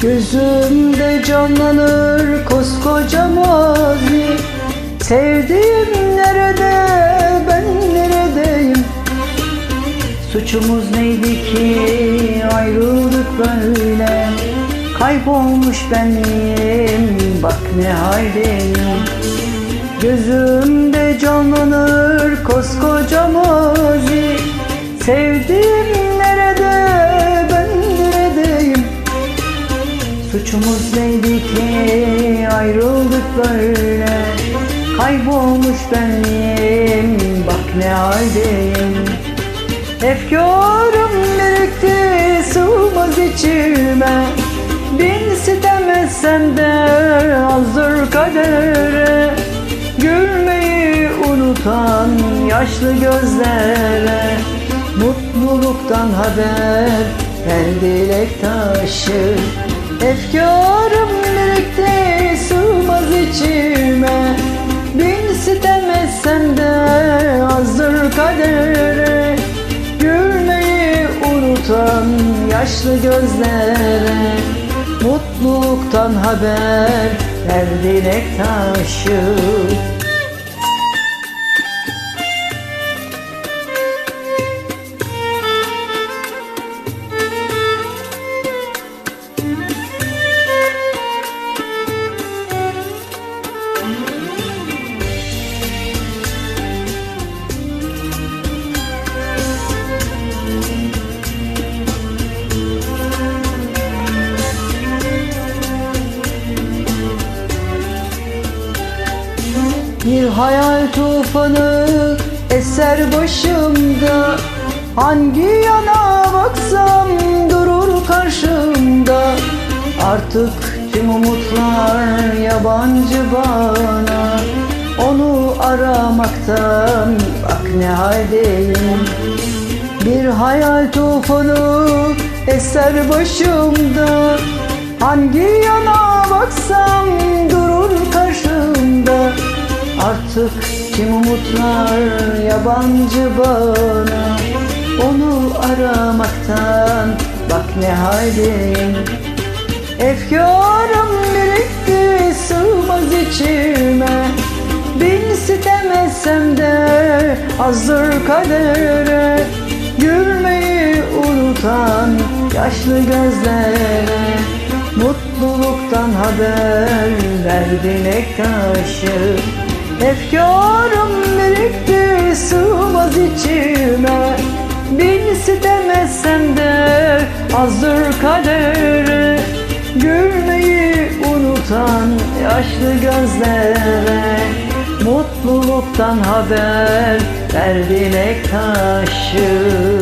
Gözümde canlanır koskoca mazi Sevdiğim nerede ben neredeyim? Suçumuz neydi ki ayrıldık böyle? Kaybolmuş benliğim bak ne haldeyim? Gözümde canlanır koskoca mazi Sevdiğim Suçumuz neydi ki? Ayrıldık böyle. Kaybolmuş benliğim bak ne haldeyim. Efkarım birikti sığmaz içime. Bin sitem etsem de azdır kadere. Gülmeyi unutan yaşlı gözlere. Mutluluktan haber ver dilek taşı Efkarım birikti sığmaz içime. Bin sitem etsem de azdır kadere. Gülmeyi unutan yaşlı gözlere. Mutluluktan haber ver dilek taşı Bir hayal tufanı eser başımda. Hangi yana baksam durur karşımda. Artık tüm umutlar yabancı bana. Onu aramaktan bak ne haldeyim. Bir hayal tufanı eser başımda. Hangi yana baksam durur karşımda Artık kim umutlar yabancı bana? Onu aramaktan bak ne haldeyim Efkarım birikti sığmaz içime. Bin sitem etsem de azdır kadere. Gülmeyi unutan yaşlı gözlere. Mutluluktan haber ver dilek taşı Efkarım birikti sığmaz içime. Bin sitem etsem de azdır kadere Gülmeyi unutan yaşlı gözlere Mutluluktan haber ver dilek taşı